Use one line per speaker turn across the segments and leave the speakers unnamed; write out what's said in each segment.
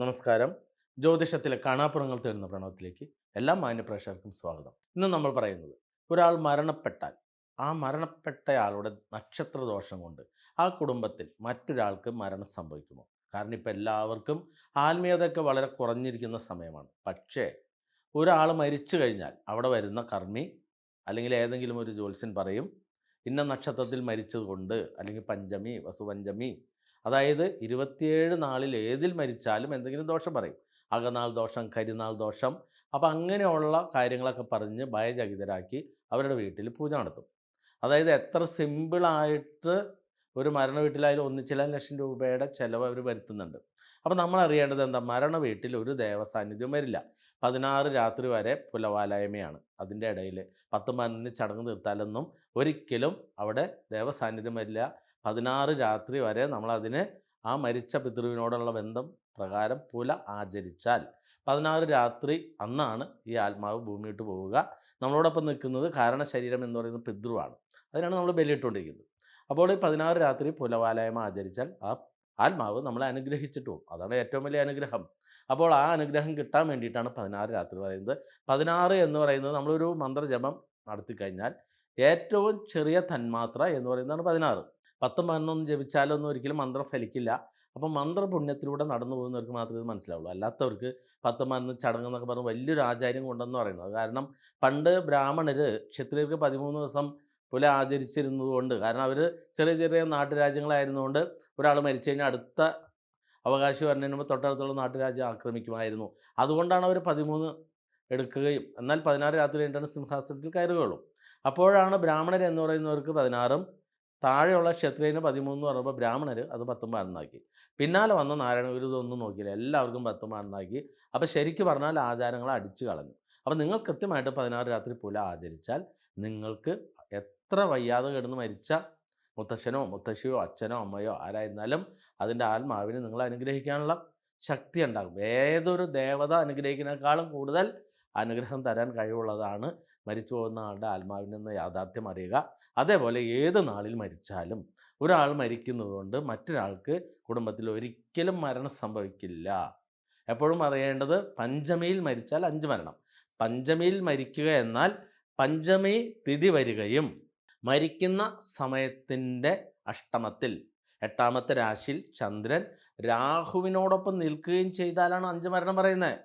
നമസ്കാരം. ജ്യോതിഷത്തിലെ കാണാപ്പുറങ്ങൾ തേടുന്ന പ്രണവത്തിലേക്ക് എല്ലാ മാന്യപ്രേക്ഷകർക്കും സ്വാഗതം. ഇന്ന് നമ്മൾ പറയുന്നത് ഒരാൾ മരണപ്പെട്ടാൽ ആ മരണപ്പെട്ടയാളുടെ നക്ഷത്ര ദോഷം കൊണ്ട് ആ കുടുംബത്തിൽ മറ്റൊരാൾക്ക് മരണം സംഭവിക്കുമോ? കാരണം ഇപ്പം എല്ലാവർക്കും ആത്മീയതയൊക്കെ വളരെ കുറഞ്ഞിരിക്കുന്ന സമയമാണ്. പക്ഷേ ഒരാൾ മരിച്ചു കഴിഞ്ഞാൽ അവിടെ വരുന്ന കർമ്മി അല്ലെങ്കിൽ ഏതെങ്കിലും ഒരു ജ്യോത്സ്യൻ പറയും ഇന്ന നക്ഷത്രത്തിൽ മരിച്ചത് കൊണ്ട് അല്ലെങ്കിൽ പഞ്ചമി വസുപഞ്ചമി അതായത് ഇരുപത്തിയേഴ് നാളിൽ ഏതിൽ മരിച്ചാലും എന്തെങ്കിലും ദോഷം പറയും. അകനാൾ ദോഷം കരിനാൾ ദോഷം. അപ്പം അങ്ങനെയുള്ള കാര്യങ്ങളൊക്കെ പറഞ്ഞ് ഭയചകിതരാക്കി അവരുടെ വീട്ടിൽ പൂജ നടത്തും. അതായത് എത്ര സിമ്പിളായിട്ട് ഒരു മരണ വീട്ടിലായാലും ഒന്നിച്ചില ലക്ഷം രൂപയുടെ ചിലവ് അവർ വരുത്തുന്നുണ്ട്. അപ്പോൾ നമ്മൾ അറിയേണ്ടത് എന്താ? മരണ വീട്ടിൽ ഒരു ദേവസാന്നിധ്യം വരില്ല. പതിനാറ് രാത്രി വരെ പുലവാലായ്മയാണ്. അതിന്റെ ഇടയിൽ പത്ത് മണിന് ചടങ്ങ് തീർത്താലൊന്നും ഒരിക്കലും അവിടെ ദേവസാന്നിധ്യം വരില്ല. പതിനാറ് രാത്രി വരെ നമ്മളതിനെ ആ മരിച്ച പിതൃവിനോടുള്ള ബന്ധം പ്രകാരം പുല ആചരിച്ചാൽ. പതിനാറ് രാത്രി അന്നാണ് ഈ ആത്മാവ് ഭൂമിയിട്ട് പോവുക. നമ്മളോടൊപ്പം നിൽക്കുന്നത് കാരണ ശരീരം എന്ന് പറയുന്നത് പിതൃവാണ്. അതിനാണ് നമ്മൾ ബലിയിട്ടുകൊണ്ടിരിക്കുന്നത് അപ്പോൾ ഈ പതിനാറ് രാത്രി പുലവാലയമ ആചരിച്ചാൽ ആ ആത്മാവ് നമ്മളെ അനുഗ്രഹിച്ചിട്ട് പോകും. അതാണ് ഏറ്റവും വലിയ അനുഗ്രഹം. അപ്പോൾ ആ അനുഗ്രഹം കിട്ടാൻ വേണ്ടിയിട്ടാണ് പതിനാറ് രാത്രി പറയുന്നത്. പതിനാറ് എന്ന് പറയുന്നത് നമ്മളൊരു മന്ത്രജപം നടത്തി കഴിഞ്ഞാൽ ഏറ്റവും ചെറിയ തന്മാത്ര എന്ന് പറയുന്നതാണ് പതിനാറ്. പത്തും പതിനൊന്നും ജപിച്ചാലൊന്നും ഒരിക്കലും മന്ത്രം ഫലിക്കില്ല. അപ്പം മന്ത്രപുണ്യത്തിലൂടെ നടന്നു പോകുന്നവർക്ക് മാത്രമേ ഇത് മനസ്സിലാവുള്ളൂ. അല്ലാത്തവർക്ക് പത്ത് പതിനൊന്ന് ചടങ്ങ് എന്നൊക്കെ പറഞ്ഞ് വലിയൊരു ആചാര്യം കൊണ്ടെന്ന് പറയുന്നത്. കാരണം പണ്ട് ബ്രാഹ്മണർ ക്ഷത്രിയർക്ക് പതിമൂന്ന് ദിവസം പോലെ ആചരിച്ചിരുന്നതുകൊണ്ട് കാരണം അവർ ചെറിയ ചെറിയ നാട്ടുരാജ്യങ്ങളായിരുന്നുകൊണ്ട് ഒരാൾ മരിച്ചു കഴിഞ്ഞാൽ അടുത്ത അവകാശി വരുന്നതിന് മുമ്പ് തൊട്ടടുത്തുള്ള നാട്ടുരാജ്യം ആക്രമിക്കുമായിരുന്നു. അതുകൊണ്ടാണ് അവർ പതിമൂന്ന് എടുക്കുകയും എന്നാൽ പതിനാറ് രാത്രി കഴിഞ്ഞിട്ടാണ് സിംഹാസനത്തിൽ കയറുകയുള്ളൂ. അപ്പോഴാണ് ബ്രാഹ്മണർ എന്ന് പറയുന്നവർക്ക് പതിനാറും താഴെയുള്ള ക്ഷത്രിയന് പതിമൂന്ന് പറയുമ്പോൾ ബ്രാഹ്മണർ അത് പത്തും പതിനൊന്നാക്കി പിന്നാലെ വന്ന നാരായണ ഗുരു ഇതൊന്നും നോക്കിയില്ല. എല്ലാവർക്കും പത്തും പതിനൊന്നാക്കി അപ്പോൾ ശരിക്കും പറഞ്ഞാൽ ആചാരങ്ങളെ അടിച്ചു കളഞ്ഞു. അപ്പോൾ നിങ്ങൾ കൃത്യമായിട്ട് പതിനാറ് രാത്രി പുല ആചരിച്ചാൽ നിങ്ങൾക്ക് എത്ര വയ്യാതെ കിടന്ന് മരിച്ച മുത്തശ്ശനോ മുത്തശ്ശിയോ അച്ഛനോ അമ്മയോ ആരായിരുന്നാലും അതിന്റെ ആത്മാവിനെ നിങ്ങൾ അനുഗ്രഹിക്കാനുള്ള ശക്തി ഉണ്ടാകും. ഏതൊരു ദേവത അനുഗ്രഹിക്കുന്നതിനേക്കാളും കൂടുതൽ അനുഗ്രഹം തരാൻ കഴിവുള്ളതാണ് മരിച്ചു പോകുന്ന ആളുടെ ആത്മാവിനെന്ന് യാഥാർത്ഥ്യം അറിയുക. അതേപോലെ ഏത് നാളിൽ മരിച്ചാലും ഒരാൾ മരിക്കുന്നത് കൊണ്ട് മറ്റൊരാൾക്ക് കുടുംബത്തിൽ ഒരിക്കലും മരണം സംഭവിക്കില്ല. എപ്പോഴും അറിയേണ്ടത് പഞ്ചമിയിൽ മരിച്ചാൽ അഞ്ച് മരണം. പഞ്ചമിയിൽ മരിക്കുക എന്നാൽ പഞ്ചമി തിഥി വരികയും മരിക്കുന്ന സമയത്തിന്റെ അഷ്ടമത്തിൽ എട്ടാമത്തെ രാശിയിൽ ചന്ദ്രൻ രാഹുവിനോടൊപ്പം നിൽക്കുകയും ചെയ്താലാണ് അഞ്ച് മരണം പറയുന്നത്.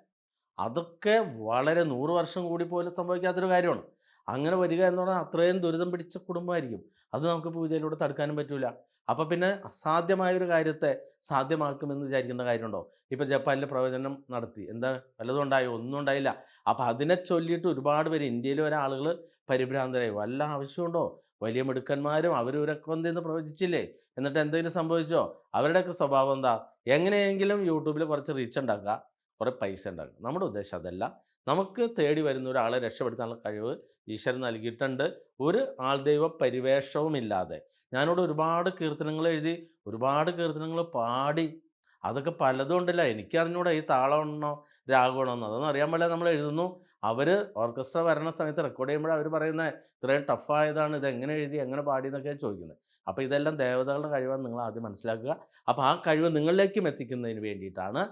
അതൊക്കെ വളരെ നൂറ് വർഷം കൂടി പോലും സംഭവിക്കാത്തൊരു കാര്യമാണ്. അങ്ങനെ വരിക എന്ന് പറഞ്ഞാൽ അത്രയും ദുരിതം പിടിച്ച കുടുംബമായിരിക്കും. അത് നമുക്ക് പൂജയിലൂടെ തടുക്കാനും പറ്റില്ല അപ്പോൾ പിന്നെ അസാധ്യമായ ഒരു കാര്യത്തെ സാധ്യമാക്കുമെന്ന് വിചാരിക്കേണ്ട കാര്യമുണ്ടോ? ഇപ്പോൾ ജപ്പാനിൽ പ്രവചനം നടത്തി. എന്താ? വല്ലതും ഉണ്ടായോ? ഒന്നും ഉണ്ടായില്ല. അപ്പോൾ അതിനെ ചൊല്ലിയിട്ട് ഒരുപാട് പേര് ഇന്ത്യയിൽ വരെ ആളുകൾ പരിഭ്രാന്തരായി. വല്ല ആവശ്യമുണ്ടോ? വലിയ മിടുക്കന്മാരും അവരവരൊക്കെ എന്തെന്ന് പ്രവചിച്ചില്ലേ? എന്നിട്ട് എന്തെങ്കിലും സംഭവിച്ചോ? അവരുടെയൊക്കെ സ്വഭാവം എന്താ? എങ്ങനെയെങ്കിലും യൂട്യൂബിൽ കുറച്ച് റീച്ച് ഉണ്ടാക്കുക. കുറേ പൈസ ഉണ്ടാക്കുക. നമ്മുടെ ഉദ്ദേശം അതല്ല. നമുക്ക് തേടി വരുന്ന ഒരാളെ രക്ഷപ്പെടുത്താനുള്ള കഴിവ് ഈശ്വരൻ നൽകിയിട്ടുണ്ട്. ഒരു ആൾദൈവ പരിവേഷവുമില്ലാതെ ഞാനിവിടെ ഒരുപാട് കീർത്തനങ്ങൾ എഴുതി ഒരുപാട് കീർത്തനങ്ങൾ പാടി. അതൊക്കെ പലതും ഉണ്ടല്ല. എനിക്കറിഞ്ഞൂടെ ഈ താളമാണോ രാഗമാണോ എന്ന് അതൊന്നും അറിയാൻ പാടില്ല. നമ്മൾ എഴുതുന്നു. അവർ ഓർക്കസ്ട്ര വരണ സമയത്ത് റെക്കോർഡ് ചെയ്യുമ്പോൾ അവർ പറയുന്നത് ഇത്രയും ടഫായതാണ് ഇത് എങ്ങനെ എഴുതി എങ്ങനെ പാടി എന്നൊക്കെ ചോദിക്കുന്നത്. അപ്പോൾ ഇതെല്ലാം ദേവതകളുടെ കഴിവാണ്. നിങ്ങൾ ആദ്യം മനസ്സിലാക്കുക. അപ്പോൾ ആ കഴിവ് നിങ്ങളിലേക്കും എത്തിക്കുന്നതിന് വേണ്ടിയിട്ടാണ്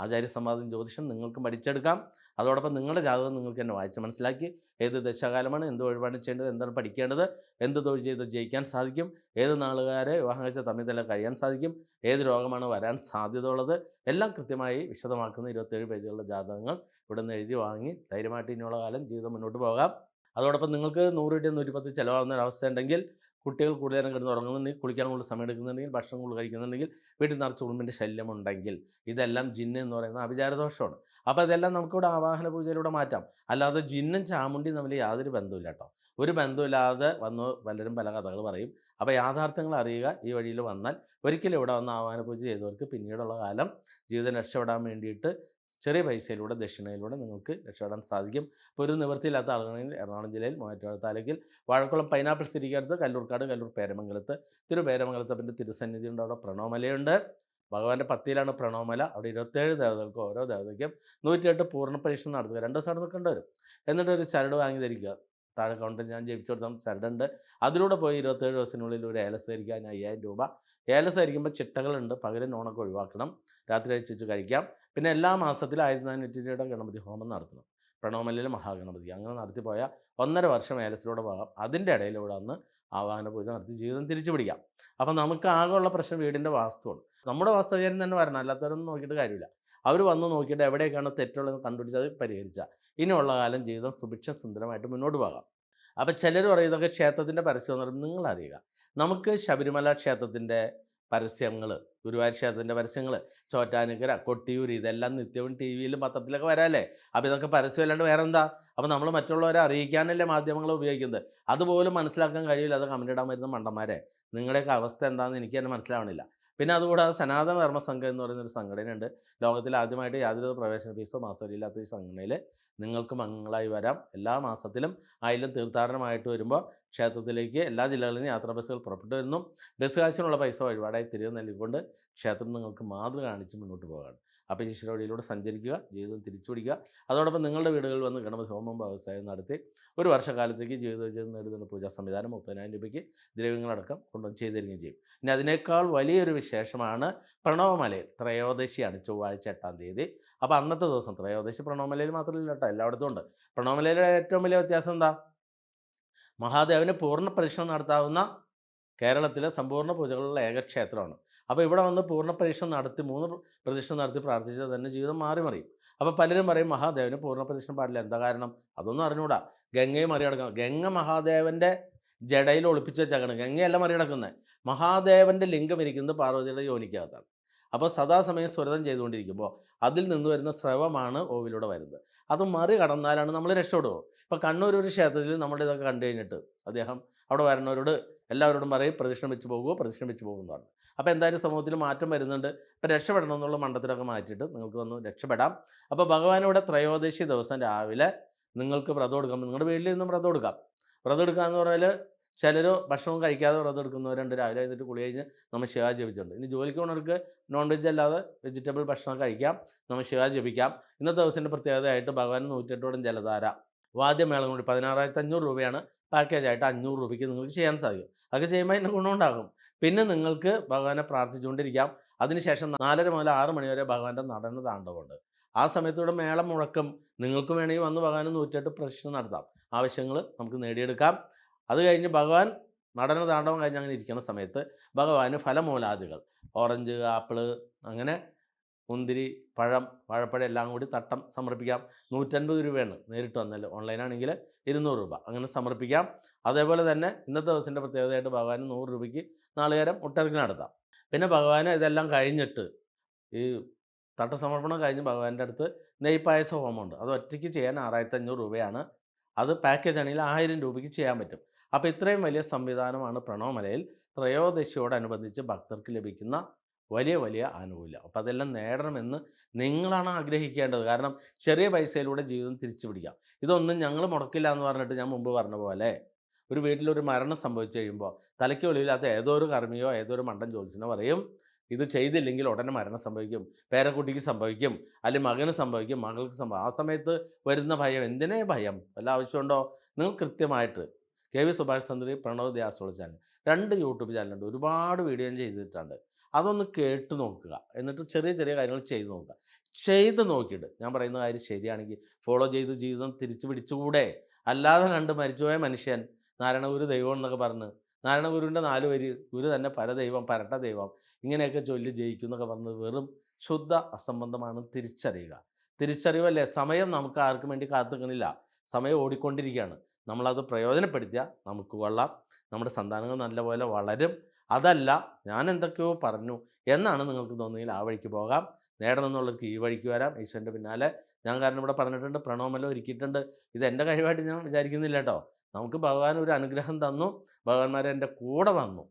ആചാര്യ ജ്യോതിഷം നിങ്ങൾക്ക് പഠിച്ചെടുക്കാം. അതോടൊപ്പം നിങ്ങളുടെ ജാതകം നിങ്ങൾക്ക് തന്നെ വായിച്ച് മനസ്സിലാക്കി. ഏത് ദശകാലമാണ് എന്ത് വഴിപാട് ചെയ്യേണ്ടത് എന്താണ് പഠിക്കേണ്ടത് എന്ത് തൊഴിൽ ചെയ്ത് ജയിക്കാൻ സാധിക്കും ഏത് നാളുകാരെ വിവാഹം കഴിച്ച തമ്മിൽ തന്നെ കഴിയാൻ സാധിക്കും ഏത് രോഗമാണ് വരാൻ സാധ്യത ഉള്ളത് എല്ലാം കൃത്യമായി വിശദമാക്കുന്ന ഇരുപത്തേഴ് പേജുകളുടെ ജാതകങ്ങൾ ഇവിടെ നിന്ന് എഴുതി വാങ്ങി ധൈര്യമായിട്ട് ഇനിയുള്ള കാലം ജീവിതം മുന്നോട്ട് പോകാം. അതോടൊപ്പം നിങ്ങൾക്ക് നൂറ് കിട്ടിയ നൂറ്റിപ്പത്ത് ചിലവാകുന്ന ഒരു അവസ്ഥ ഉണ്ടെങ്കിൽ കുട്ടികൾ കൂടുതൽ നേരം കിടന്ന് ഉറങ്ങുന്നുണ്ടെങ്കിൽ കുളിക്കാൻ കൂടുതൽ സമയം എടുക്കുന്നുണ്ടെങ്കിൽ ഭക്ഷണം കൂടുതൽ കഴിക്കുന്നുണ്ടെങ്കിൽ വീട്ടിൽ നിറച്ച് ഉറുമ്പിന്റെ ശല്യമുണ്ടെങ്കിൽ ഇതെല്ലാം ജിന്ന് എന്ന് പറയുന്ന അഭിചാരദോഷമാണ് അപ്പോൾ അതെല്ലാം നമുക്കിവിടെ ആവാഹന പൂജയിലൂടെ മാറ്റാം. അല്ലാതെ ജിന്നും ചാമുണ്ടി തമ്മിൽ യാതൊരു ബന്ധമില്ല കേട്ടോ. ഒരു ബന്ധമില്ലാതെ വന്ന് പലരും പല കഥകൾ പറയും. അപ്പോൾ യാഥാർത്ഥ്യങ്ങൾ അറിയുക ഈ വഴിയിൽ വന്നാൽ ഒരിക്കലും ഇവിടെ വന്ന് ആവാഹന പൂജ ചെയ്തവർക്ക് പിന്നീടുള്ള കാലം ജീവിതം രക്ഷപ്പെടാൻ വേണ്ടിയിട്ട് ചെറിയ പൈസയിലൂടെ ദക്ഷിണയിലൂടെ നിങ്ങൾക്ക് രക്ഷപ്പെടാൻ സാധിക്കും. ഇപ്പോൾ ഒരു നിവൃത്തിയില്ലാത്ത ആളുകളെങ്കിൽ എറണാകുളം ജില്ലയിൽ മൂവാറ്റുപുഴ താലൂക്കിൽ വാഴക്കുളം പൈനാപ്പിൾ സിരിക്കടുത്ത് കല്ലൂർക്കാട് കല്ലൂർ പേരമംഗലത്ത് തിരുപേരമംഗലത്തപ്പന്റെ തിരുസന്നിധി ഉണ്ട് അവിടെ പ്രണവമലയുണ്ട്. ഭഗവാന്റെ പത്തിയിലാണ് പ്രണവമല അവിടെ ഇരുപത്തേഴ് ദേവതകൾക്ക് ഓരോ ദേവതയ്ക്കും നൂറ്റിയെട്ട് പൂർണ പരീക്ഷണം നടത്തുക. രണ്ട് ദിവസം നിൽക്കേണ്ടി വരും എന്നിട്ട് ഒരു ചരട് വാങ്ങി ധരിക്കുക. താഴെ കൗണ്ടർ ഞാൻ ജയിപ്പിച്ചു കൊടുത്ത ചരടുണ്ട്. അതിലൂടെ പോയി ഇരുപത്തേഴ് ദിവസത്തിനുള്ളിൽ ഒരു ഏലസ് ധരിക്കാൻ അയ്യായിരം രൂപ. ഏലസ് ധരിക്കുമ്പോൾ ചിട്ടകളുണ്ട്. പകരം നോണൊക്കെ ഒഴിവാക്കണം. രാത്രി കഴിച്ച് കഴിക്കാം. പിന്നെ എല്ലാ മാസത്തിലും ആയിരത്തി നാനൂറ്റി രൂപയുടെ ഗണപതി ഹോമം നടത്തണം. പ്രണവമല്ലിലെ മഹാഗണപതി. അങ്ങനെ നടത്തിപ്പോയ ഒന്നര വർഷം ഏലസിലൂടെ പോകാം. അതിന്റെ ഇടയിലൂടെ ഒന്ന് ആവാഹന പൂജ നടത്തി ജീവിതം തിരിച്ചു പിടിക്കാം അപ്പം നമുക്ക് ആകെയുള്ള പ്രശ്നം വീടിന്റെ വാസ്തുവാണ്. നമ്മുടെ വാസ്തുകാരൻ തന്നെ വരണം അല്ലാത്തവരൊന്നും നോക്കിയിട്ട് കാര്യമില്ല. അവർ വന്ന് നോക്കിയിട്ട് എവിടെയൊക്കെയാണ് തെറ്റുള്ളതെന്ന് കണ്ടുപിടിച്ച് അത് പരിഹരിച്ചാൽ ഇനിയുള്ള കാലം ജീവിതം സുഭിക്ഷ സുന്ദരമായിട്ട് മുന്നോട്ട് പോകാം. അപ്പോൾ ചിലർ പറയും ഇതൊക്കെ ക്ഷേത്രത്തിന്റെ പരസ്യം എന്ന് പറയുമ്പോൾ നിങ്ങൾ അറിയുക. നമുക്ക് ശബരിമല ക്ഷേത്രത്തിന്റെ പരസ്യങ്ങൾ ഗുരുവായൂർ ക്ഷേത്രത്തിന്റെ പരസ്യങ്ങൾ ചോറ്റാനുകര കൊട്ടിയൂർ ഇതെല്ലാം നിത്യവും ടി വിയിലും പത്രത്തിലൊക്കെ വരാല്ലേ? അപ്പോൾ ഇതൊക്കെ പരസ്യം അല്ലാണ്ട് വേറെ എന്താ അപ്പോൾ നമ്മൾ മറ്റുള്ളവരെ അറിയിക്കാനല്ലേ മാധ്യമങ്ങൾ ഉപയോഗിക്കുന്നത്. അതുപോലും മനസ്സിലാക്കാൻ കഴിയില്ല അത് കമന്റ് ഇടാൻ വരുന്ന മണ്ടന്മാരെ. നിങ്ങളുടെയൊക്കെ അവസ്ഥ എന്താണെന്ന് എനിക്ക് തന്നെ മനസ്സിലാവണില്ല. പിന്നെ അതുകൂടാതെ സനാതന ധർമ്മ സംഘം എന്ന് പറയുന്ന ഒരു സംഘടനയുണ്ട്. ലോകത്തിൽ ആദ്യമായിട്ട് യാതൊരു പ്രവേശന ഫീസോ മാസം ഇല്ലാത്ത ഈ സംഘടനയിൽ നിങ്ങൾക്ക് മംഗളായി വരാം. എല്ലാ മാസത്തിലും ആയിരം തീർത്ഥാടനമായിട്ട് വരുമ്പോൾ ക്ഷേത്രത്തിലേക്ക് എല്ലാ ജില്ലകളിൽ നിന്നും യാത്രാ ബസ്സുകൾ പുറപ്പെട്ടു വരുന്നു. ബസ് കാശിനുള്ള പൈസ വഴിപാടായി തിരികെ നൽകിക്കൊണ്ട് ക്ഷേത്രം നിങ്ങൾക്ക് മാതൃ കാണിച്ച് മുന്നോട്ട് പോകാണ് അപ്പോൾ വഴിയിലൂടെ സഞ്ചരിക്കുക ജീവിതം തിരിച്ചു പിടിക്കുക അതോടൊപ്പം നിങ്ങളുടെ വീടുകളിൽ വന്ന് ഗണപതി ഹോമം വ്യവസായം നടത്തി ഒരു വർഷക്കാലത്തേക്ക് ജീവിതം നേടുന്ന പൂജാ സംവിധാനം മുപ്പതിനായിരം രൂപയ്ക്ക് ദ്രവ്യങ്ങളടക്കം കൊണ്ടുവന്ന് ചെയ്തു തരികയും ചെയ്യും. ഇനി അതിനേക്കാൾ വലിയൊരു വിശേഷമാണ് പ്രണവമലയിൽ. ത്രയോദശിയാണ് ചൊവ്വാഴ്ച എട്ടാം തീയതി. അപ്പോൾ അന്നത്തെ ദിവസം ത്രയോദശി പ്രണവമലയിൽ മാത്രമല്ല കേട്ടോ എല്ലായിടത്തും ഉണ്ട്. പ്രണവമലയിലെ ഏറ്റവും വലിയ വ്യത്യാസം എന്താ? മഹാദേവന് പൂർണ പരിശ്രമം നടത്താവുന്ന കേരളത്തിലെ സമ്പൂർണ പൂജകളുള്ള ഏക ക്ഷേത്രമാണ് അപ്പോൾ ഇവിടെ വന്ന് പൂർണ പരീക്ഷണം നടത്തി മൂന്ന് പ്രദക്ഷിണം നടത്തി പ്രാർത്ഥിച്ചാൽ തന്നെ ജീവിതം മാറി മറിയും. അപ്പോൾ പലരും പറയും മഹാദേവന് പൂർണ പ്രദക്ഷിണം പാടില്ല എന്താ കാരണം? അതൊന്നും അറിഞ്ഞൂടാ. ഗംഗയെ മറികടക്കണം ഗംഗ മഹാദേവന്റെ ജടയിൽ ഒളിപ്പിച്ച് വെച്ചാണ് ഗംഗയല്ല മറികടക്കുന്നത് മഹാദേവന്റെ ലിംഗം ഇരിക്കുന്നത് പാർവതിയുടെ യോനിക്കകത്താണ്. അപ്പോൾ സദാസമയം സ്വരതം ചെയ്തുകൊണ്ടിരിക്കുമ്പോൾ അതിൽ നിന്ന് വരുന്ന സ്രവമാണ് ഓവിലൂടെ വരുന്നത്. അത് മറികടന്നാലാണ് നമ്മൾ രക്ഷപ്പെടുക. ഇപ്പോൾ കണ്ണൂർ ഒരു ക്ഷേത്രത്തിൽ നമ്മുടെ ഇതൊക്കെ കണ്ടു കഴിഞ്ഞിട്ട് അദ്ദേഹം അവിടെ വരുന്നവരോട് എല്ലാവരോടും പറയും പ്രദക്ഷിണം വെച്ച് പോകുമോ പ്രദക്ഷിണം വെച്ച് പോകുന്നതാണ് അപ്പോൾ എന്തായാലും സമൂഹത്തിൽ മാറ്റം വരുന്നുണ്ട്. അപ്പോൾ രക്ഷപ്പെടണം എന്നുള്ള മണ്ഡലത്തിലൊക്കെ മാറ്റിയിട്ട് നിങ്ങൾക്ക് വന്ന് രക്ഷപ്പെടാം. അപ്പോൾ ഭഗവാനോടെ ത്രയോദശി ദിവസം രാവിലെ നിങ്ങൾക്ക് വ്രതം എടുക്കാം. നിങ്ങളുടെ വീട്ടിൽ നിന്നും വ്രതം എടുക്കാം. വ്രതം എടുക്കുക എന്ന് പറഞ്ഞാൽ ചിലർ ഭക്ഷണം കഴിക്കാതെ വ്രതം എടുക്കുന്നവരുണ്ട്. രാവിലെ എഴുന്നിട്ട് കുളി കഴിഞ്ഞ് നമ്മൾ ശിവ ജപിച്ചിട്ടുണ്ട്. ഇനി ജോലിക്ക് പോകുന്നവർക്ക് നോൺ വെജ് അല്ലാതെ വെജിറ്റബിൾ ഭക്ഷണം കഴിക്കാം. നമ്മൾ ശിവ ജപിക്കാം. ഇന്നത്തെ ദിവസത്തിന്റെ പ്രത്യേകതയായിട്ട് ഭഗവാൻ നൂറ്റെട്ടോളം ജലധാര വാദ്യമേളം കൂടി പതിനാറായിരത്തി അഞ്ഞൂറ് രൂപയാണ് പാക്കേജായിട്ട് അഞ്ഞൂറ് രൂപയ്ക്ക് നിങ്ങൾക്ക് ചെയ്യാൻ സാധിക്കും. അതൊക്കെ ചെയ്യുമ്പോൾ അതിന് ഗുണമുണ്ടാകും. പിന്നെ നിങ്ങൾക്ക് ഭഗവാനെ പ്രാർത്ഥിച്ചുകൊണ്ടിരിക്കാം. അതിനുശേഷം നാലര മുതൽ ആറ് മണി വരെ ഭഗവാന്റെ നടന താണ്ഡവമുണ്ട്. ആ സമയത്തൂടെ മേളം മുഴക്കം. നിങ്ങൾക്ക് വേണമെങ്കിൽ വന്ന് ഭഗവാനെ നൂറ്റെട്ട് പ്രശ്നം നടത്താം. ആവശ്യങ്ങൾ നമുക്ക് നേടിയെടുക്കാം. അത് കഴിഞ്ഞ് ഭഗവാൻ നടന താണ്ഡവം കഴിഞ്ഞ് അങ്ങനെ ഇരിക്കുന്ന സമയത്ത് ഭഗവാന് ഫലമൂലാദികൾ. ഓറഞ്ച് ആപ്പിൾ അങ്ങനെ മുന്തിരി പഴം വാഴപ്പഴം എല്ലാം കൂടി തട്ടം സമർപ്പിക്കാം. നൂറ്റൻപത് രൂപയാണ് നേരിട്ട് വന്നാൽ. ഓൺലൈനാണെങ്കിൽ ഇരുന്നൂറ് രൂപ. അങ്ങനെ സമർപ്പിക്കാം. അതേപോലെ തന്നെ ഇന്നത്തെ ദിവസത്തിന്റെ പ്രത്യേകതയായിട്ട് ഭഗവാന് നൂറ് രൂപയ്ക്ക് നാളികേരം മുട്ടറിക്ക് നടത്താം പിന്നെ ഭഗവാന് ഇതെല്ലാം കഴിഞ്ഞിട്ട് ഈ തട്ടസമർപ്പണം കഴിഞ്ഞ് ഭഗവാന്റെ അടുത്ത് നെയ്പായസ ഹോമമുണ്ട്. അത് ഒറ്റയ്ക്ക് ചെയ്യാൻ ആറായിരത്തി അഞ്ഞൂറ് രൂപയാണ്. അത് പാക്കേജ് ആണെങ്കിൽ ആയിരം രൂപയ്ക്ക് ചെയ്യാൻ പറ്റും. അപ്പോൾ ഇത്രയും വലിയ സംവിധാനമാണ് പ്രണവമലയിൽ ത്രയോദശിയോടനുബന്ധിച്ച് ഭക്തർക്ക് ലഭിക്കുന്ന വലിയ വലിയ ആനുകൂല്യം. അപ്പോൾ അതെല്ലാം നേടണമെന്ന് നിങ്ങളാണ് ആഗ്രഹിക്കേണ്ടത്. കാരണം ചെറിയ പൈസയിലൂടെ ജീവിതം തിരിച്ചു പിടിക്കാം. ഇതൊന്നും ഞങ്ങൾ മുടക്കില്ല എന്ന് പറഞ്ഞിട്ട് ഞാൻ മുമ്പ് പറഞ്ഞ പോലെ ഒരു വീട്ടിലൊരു മരണം സംഭവിച്ചു കഴിയുമ്പോൾ തലയ്ക്ക് വെളിയില്ലാത്ത ഏതോ ഒരു കർമ്മിയോ ഏതോ ഒരു മണ്ടൻ ജോലിസിനോ പറയും ഇത് ചെയ്തില്ലെങ്കിൽ ഉടനെ മരണം സംഭവിക്കും പേരക്കുട്ടിക്ക് സംഭവിക്കും അല്ലെങ്കിൽ മകന് സംഭവിക്കും മകൾക്ക് സംഭവിക്കും ആ സമയത്ത് വരുന്ന ഭയം എന്തിനേ ഭയം? വല്ല ആവശ്യമുണ്ടോ? നിങ്ങൾ കൃത്യമായിട്ട് കെ വി സുഭാഷ് തന്ത്രി പ്രണവ് ദ്യാസോള ചാനൽ രണ്ട് യൂട്യൂബ് ചാനലുണ്ട് ഒരുപാട് വീഡിയോ ചെയ്തിട്ടുണ്ട്. അതൊന്ന് കേട്ട് നോക്കുക എന്നിട്ട് ചെറിയ ചെറിയ കാര്യങ്ങൾ ചെയ്ത് നോക്കുക. ചെയ്ത് നോക്കിയിട്ട് ഞാൻ പറയുന്ന കാര്യം ശരിയാണെങ്കിൽ ഫോളോ ചെയ്ത് ജീവിതം തിരിച്ചു പിടിച്ചുകൂടെ? അല്ലാതെ കണ്ട് മരിച്ചുപോയ മനുഷ്യൻ നാരായണ ഒരു ദൈവം എന്നൊക്കെ പറഞ്ഞ് നാരായണഗുരുവിന്റെ നാല് വരി ഗുരു തന്നെ പരദൈവം പരട്ട ദൈവം ഇങ്ങനെയൊക്കെ ചൊല്ലി ജയിക്കും എന്നൊക്കെ പറഞ്ഞത് വെറും ശുദ്ധ അസംബന്ധമാണ് തിരിച്ചറിയുക. തിരിച്ചറിവല്ലേ? സമയം നമുക്ക് ആർക്കും വേണ്ടി കാത്തുക്കണില്ല സമയം ഓടിക്കൊണ്ടിരിക്കുകയാണ്. നമ്മളത് പ്രയോജനപ്പെടുത്തിയാൽ നമുക്ക് കൊള്ളാം. നമ്മുടെ സന്താനങ്ങൾ നല്ലപോലെ വളരും. അതല്ല ഞാൻ എന്തൊക്കെയോ പറഞ്ഞു എന്നാണ് നിങ്ങൾക്ക് തോന്നുമെങ്കിൽ ആ വഴിക്ക് പോകാം. നേടണം എന്നുള്ളവർക്ക് ഈ വഴിക്ക് വരാം. ഈശ്വരന്റെ പിന്നാലെ. ഞാൻ കാരണം ഇവിടെ പറഞ്ഞിട്ടുണ്ട് പ്രണവമെല്ലാം ഒരുക്കിയിട്ടുണ്ട്. ഇത് എന്റെ കഴിവായിട്ട് ഞാൻ വിചാരിക്കുന്നില്ല കേട്ടോ. നമുക്ക് ഭഗവാൻ ഒരു അനുഗ്രഹം തന്നു. ഭഗവാന്മാരെ എന്റെ കൂടെ വന്നു.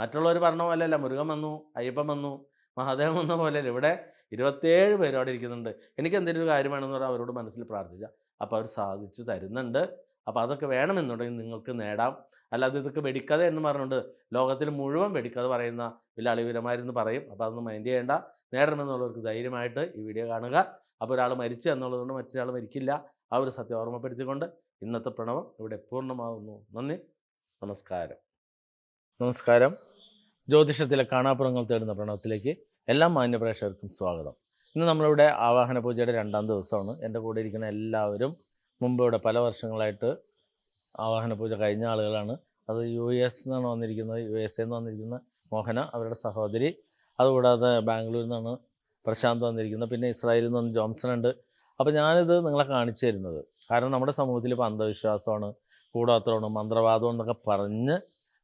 മറ്റുള്ളവർ പറഞ്ഞ പോലെയല്ല മുരുകൻ വന്നു അയ്യപ്പൻ വന്നു മഹാദേവൻ വന്ന പോലെയല്ല. ഇവിടെ ഇരുപത്തേഴ് പേര് അവിടെ ഇരിക്കുന്നുണ്ട്. എനിക്ക് എന്തെങ്കിലും ഒരു കാര്യമാണെന്ന് പറഞ്ഞാൽ അവരോട് മനസ്സിൽ പ്രാർത്ഥിച്ച. അപ്പോൾ അവർ സാധിച്ചു തരുന്നുണ്ട്. അപ്പോൾ അതൊക്കെ വേണമെന്നുണ്ടെങ്കിൽ നിങ്ങൾക്ക് നേടാം. അല്ലാതെ ഇതൊക്കെ വെടിക്കഥ എന്ന് പറഞ്ഞുകൊണ്ട് ലോകത്തിൽ മുഴുവൻ വെടിക്കഥ പറയുന്ന വലിയ അളിവീരന്മാരെന്ന് പറയും. അപ്പോൾ അതൊന്നും മൈൻഡ് ചെയ്യേണ്ട. നേടണമെന്നുള്ളവർക്ക് ധൈര്യമായിട്ട് ഈ വീഡിയോ കാണുക. അപ്പോൾ ഒരാൾ മരിച്ചു എന്നുള്ളതുകൊണ്ട് മറ്റൊരാൾ മരിക്കില്ല. ആ ഒരു സത്യം ഓർമ്മപ്പെടുത്തിക്കൊണ്ട് ഇന്നത്തെ പ്രണവം ഇവിടെ പൂർണമാകുന്നു നന്ദി. നമസ്കാരം. നമസ്കാരം. ജ്യോതിഷത്തിലെ കാണാപ്പുറങ്ങൾ തേടുന്ന പ്രണവത്തിലേക്ക് എല്ലാ മാന്യപ്രേക്ഷകർക്കും സ്വാഗതം. ഇന്ന് നമ്മളിവിടെ ആവാഹന പൂജയുടെ രണ്ടാം ദിവസമാണ്. എന്റെ കൂടെ ഇരിക്കുന്ന എല്ലാവരും മുമ്പ് ഇവിടെ പല വർഷങ്ങളായിട്ട് ആവാഹന പൂജ കഴിഞ്ഞ ആളുകളാണ്. അത് യു എസ് നിന്നാണ് വന്നിരിക്കുന്നത്. യു എസ് എന്ന് വന്നിരിക്കുന്ന മോഹന അവരുടെ സഹോദരി. അതുകൂടാതെ ബാംഗ്ലൂരിൽ നിന്നാണ് പ്രശാന്ത് വന്നിരിക്കുന്നത്. പിന്നെ ഇസ്രായേലിൽ നിന്ന് ജോംസൺ ഉണ്ട്. അപ്പോൾ ഞാനിത് നിങ്ങളെ കാണിച്ചു തരുന്നത്. കാരണം നമ്മുടെ സമൂഹത്തിൽ ഇപ്പോൾ അന്ധവിശ്വാസമാണ് കൂടാത്രമാണ് മന്ത്രവാദം എന്നൊക്കെ പറഞ്ഞ്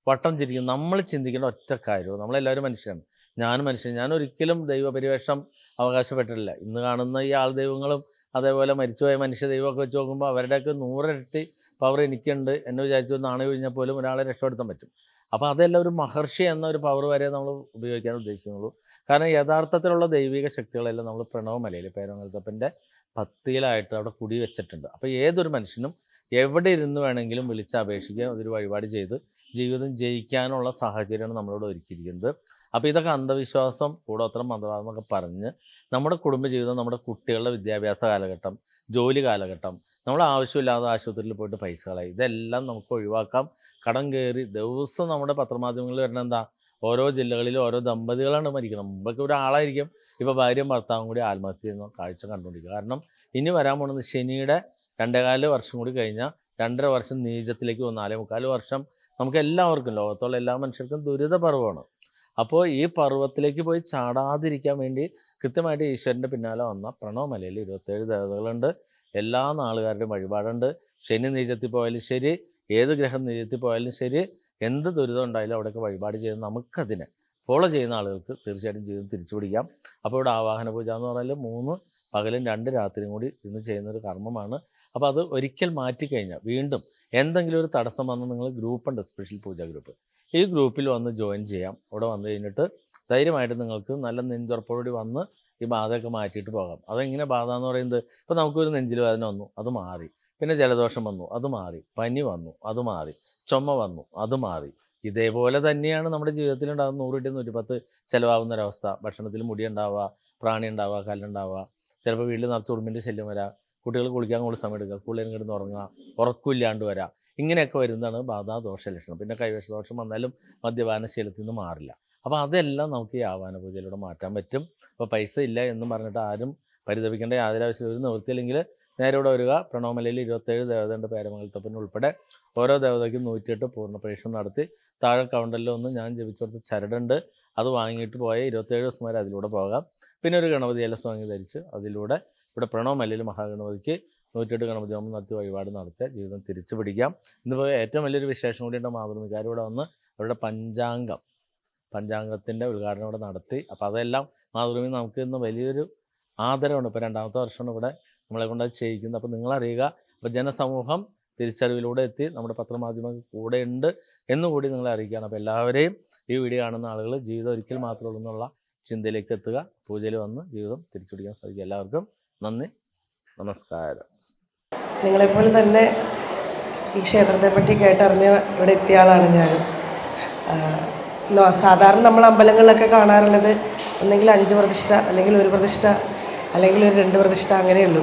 വട്ടം ചിരിക്കും. നമ്മൾ ചിന്തിക്കേണ്ട ഒറ്റ കാര്യവും നമ്മളെല്ലാവരും മനുഷ്യരാണ്. ഞാനും മനുഷ്യൻ. ഞാൻ ഒരിക്കലും ദൈവപരിവേഷം അവകാശപ്പെട്ടിട്ടില്ല. ഇന്ന് കാണുന്ന ഈ ആൾ ദൈവങ്ങളും അതേപോലെ മരിച്ചുപോയ മനുഷ്യ ദൈവമൊക്കെ വെച്ച് നോക്കുമ്പോൾ അവരുടെയൊക്കെ നൂറിരട്ടി പവർ എനിക്കുണ്ട് എന്ന് വിചാരിച്ചു നാണയ കഴിഞ്ഞാൽ പോലും ഒരാളെ രക്ഷപ്പെടുത്താൻ പറ്റും. അപ്പോൾ അതെല്ലാം ഒരു മഹർഷി എന്ന ഒരു പവർ വരെ നമ്മൾ ഉപയോഗിക്കാൻ ഉദ്ദേശിക്കുന്നുള്ളൂ. കാരണം യഥാർത്ഥത്തിലുള്ള ദൈവിക ശക്തികളെല്ലാം നമ്മൾ പ്രണവമലയിൽ പേരങ്ങൽത്തപ്പന്റെ പത്തിയിലായിട്ട് അവിടെ കുടി വെച്ചിട്ടുണ്ട്. അപ്പോൾ ഏതൊരു മനുഷ്യനും എവിടെ ഇരുന്ന് വേണമെങ്കിലും വിളിച്ച് അപേക്ഷിക്കുക അതൊരു വഴിപാട് ചെയ്ത് ജീവിതം ജയിക്കാനുള്ള സാഹചര്യമാണ് നമ്മളിവിടെ ഒരുക്കിയിരിക്കുന്നത്. അപ്പോൾ ഇതൊക്കെ അന്ധവിശ്വാസം കൂടോത്രം മന്ത്രവാദമൊക്കെ പറഞ്ഞ് നമ്മുടെ കുടുംബജീവിതം നമ്മുടെ കുട്ടികളുടെ വിദ്യാഭ്യാസ കാലഘട്ടം ജോലി കാലഘട്ടം നമ്മൾ ആവശ്യമില്ലാതെ ആശുപത്രിയിൽ പോയിട്ട് പൈസ കളയും ഇതെല്ലാം നമുക്ക് ഒഴിവാക്കാം. കടം കയറി ദിവസം നമ്മുടെ പത്രമാധ്യമങ്ങളിൽ വരുന്ന എന്താ? ഓരോ ജില്ലകളിലും ഓരോ ദമ്പതികളാണ് മരിക്കുന്നത്. മുമ്പൊക്കെ ഒരാളായിരിക്കും. ഇപ്പോൾ ഭാര്യയും ഭർത്താവും കൂടി ആത്മഹത്യ ചെയ്യുന്ന കാഴ്ച കണ്ടുകൊണ്ടിരിക്കുക. കാരണം ഇനി വരാൻ പോകുന്നത് ശനിയുടെ രണ്ടേകാൽ വർഷം കൂടി കഴിഞ്ഞാൽ രണ്ടര വർഷം നീചത്തിലേക്ക് പോകും നാലേ മുക്കാൽ വർഷം നമുക്ക് എല്ലാവർക്കും ലോകത്തുള്ള എല്ലാ മനുഷ്യർക്കും ദുരിത പർവമാണ് അപ്പോൾ ഈ പർവത്തിലേക്ക് പോയി ചാടാതിരിക്കാൻ വേണ്ടി കൃത്യമായിട്ട് ഈശ്വരന്റെ പിന്നാലെ വന്ന പ്രണവമലയിൽ ഇരുപത്തേഴ് ദേവതകളുണ്ട്. എല്ലാ നാളുകാരുടെയും വഴിപാടുണ്ട്. ശനി നീചത്തിൽ പോയാലും ശരി ഏത് ഗ്രഹം നീചത്തിൽ പോയാലും ശരി എന്ത് ദുരിതം ഉണ്ടായാലും അവിടെയൊക്കെ വഴിപാട് ചെയ്ത് നമുക്കതിനെ ഫോളോ ചെയ്യുന്ന ആളുകൾക്ക് തീർച്ചയായിട്ടും ജീവിതം തിരിച്ചു പിടിക്കാം. അപ്പോൾ ഇവിടെ ആവാഹന പൂജ എന്ന് പറഞ്ഞാൽ മൂന്ന് പകലും രണ്ട് രാത്രിയും കൂടി ഇന്ന് ചെയ്യുന്ന ഒരു കർമ്മമാണ്. അപ്പോൾ അത് ഒരിക്കൽ മാറ്റിക്കഴിഞ്ഞാൽ വീണ്ടും എന്തെങ്കിലും ഒരു തടസ്സം വന്ന് നിങ്ങൾ ഗ്രൂപ്പുണ്ട് സ്പെഷ്യൽ പൂജ ഗ്രൂപ്പ് ഈ ഗ്രൂപ്പിൽ വന്ന് ജോയിൻ ചെയ്യാം. അവിടെ വന്നു കഴിഞ്ഞിട്ട് ധൈര്യമായിട്ട് നിങ്ങൾക്ക് നല്ല നെഞ്ചുറപ്പോടുകൂടി വന്ന് ഈ ബാധയൊക്കെ മാറ്റിയിട്ട് പോകാം. അതെങ്ങനെ ബാധ എന്ന് പറയുന്നത്? ഇപ്പോൾ നമുക്കൊരു നെഞ്ചിൽ വേദന വന്നു അത് മാറി. പിന്നെ ജലദോഷം വന്നു അത് മാറി. പനി വന്നു അത് മാറി. ചുമ വന്നു അത് മാറി. ഇതേപോലെ തന്നെയാണ് നമ്മുടെ ജീവിതത്തിൽ ഉണ്ടാകുന്ന നൂറ് കിട്ടി നൂറ്റിപ്പത്ത് ചിലവാകുന്ന ഒരവസ്ഥ ഭക്ഷണത്തിൽ മുടി ഉണ്ടാവുക പ്രാണി ഉണ്ടാവുക കല്ലുണ്ടാവുക ചിലപ്പോൾ വീട്ടിൽ നിറച്ച് ഉറുമ്പിന്റെ ശല്യം വരാം. കുട്ടികൾ കുളിക്കാൻ കൂടുതൽ സമയം എടുക്കുക. കുളിയും കിടന്ന് ഉറങ്ങുക. ഉറക്കമില്ലാണ്ട് വരാം. ഇങ്ങനെയൊക്കെ വരുന്നതാണ് ബാധാദോഷ ലക്ഷണം. പിന്നെ കൈവശദോഷം വന്നാലും മദ്യപാനശീലത്തിൽ നിന്ന് മാറില്ല. അപ്പോൾ അതെല്ലാം നമുക്ക് ഈ ആവാന പൂജയിലൂടെ മാറ്റാൻ പറ്റും. അപ്പോൾ പൈസ ഇല്ല എന്ന് പറഞ്ഞിട്ട് ആരും പരിതപിക്കേണ്ട യാതൊരു ആവശ്യമില്ല ഒരു നിവൃത്തിയില്ലെങ്കിൽ നേരെ ഇവിടെ വരിക. പ്രണവമലയിൽ ഇരുപത്തേഴ് ദേവതയുടെ പേരമംഗലത്തപ്പൻ ഉൾപ്പെടെ ഓരോ ദേവതയ്ക്കും നൂറ്റിയെട്ട് പൂർണ പരീക്ഷണം നടത്തി താഴെ കൗണ്ടലിൽ ഒന്ന് ഞാൻ ജപിച്ചു ചരടുണ്ട്. അത് വാങ്ങിയിട്ട് പോയ ഇരുപത്തേഴ് ദിവസം വരെ അതിലൂടെ പോകാം. പിന്നെ ഒരു ഗണപതി എല്ലാം വാങ്ങി ധരിച്ച് അതിലൂടെ ഇവിടെ പ്രണവ് മല്ലയിൽ മഹാഗണപതിക്ക് നൂറ്റിയെട്ട് ഗണപതി ഹോമം നടത്തി വഴിപാട് നടത്തുക ജീവിതം തിരിച്ചു പിടിക്കാം. ഇന്നിപ്പോൾ ഏറ്റവും വലിയൊരു വിശേഷം കൂടിയുണ്ട് മാതൃമിക്കാർ ഇവിടെ വന്ന് അവരുടെ പഞ്ചാംഗം പഞ്ചാംഗത്തിന്റെ ഉദ്ഘാടനം ഇവിടെ നടത്തി. അപ്പോൾ അതെല്ലാം മാതൃഭൂമി നമുക്ക് ഇന്ന് വലിയൊരു ആദരവുണ്ട് ഇപ്പോൾ രണ്ടാമത്തെ വർഷമാണ് ഇവിടെ നമ്മളെ കൊണ്ട് ചെയ്യിക്കുന്നത്. അപ്പോൾ നിങ്ങളറിയുക അപ്പോൾ ജനസമൂഹം തിരിച്ചറിവിലൂടെ എത്തി നമ്മുടെ പത്രമാധ്യമങ്ങൾ കൂടെ ഉണ്ട് എന്നുകൂടി നിങ്ങളെ അറിയിക്കുകയാണ്. അപ്പോൾ എല്ലാവരെയും ഈ വീഡിയോ കാണുന്ന ആളുകൾ ജീവിതം ഒരിക്കൽ മാത്രമേ എന്നുള്ള ചിന്തയിലേക്ക് എത്തുക. പൂജയിൽ വന്ന് ജീവിതം തിരിച്ചുപിടിക്കാൻ സാധിക്കും എല്ലാവർക്കും നന്ദി. നമസ്കാരം.
നിങ്ങളെപ്പോലെ തന്നെ ഈ ക്ഷേത്രത്തെ പറ്റി കേട്ടറിഞ്ഞ് ഇവിടെ എത്തിയ ആളാണ് ഞാൻ. സാധാരണ നമ്മൾ അമ്പലങ്ങളിലൊക്കെ കാണാറുള്ളത് ഒന്നെങ്കിൽ അഞ്ച് പ്രതിഷ്ഠ അല്ലെങ്കിൽ ഒരു പ്രതിഷ്ഠ അല്ലെങ്കിൽ ഒരു രണ്ട് പ്രതിഷ്ഠ അങ്ങനെയുള്ളൂ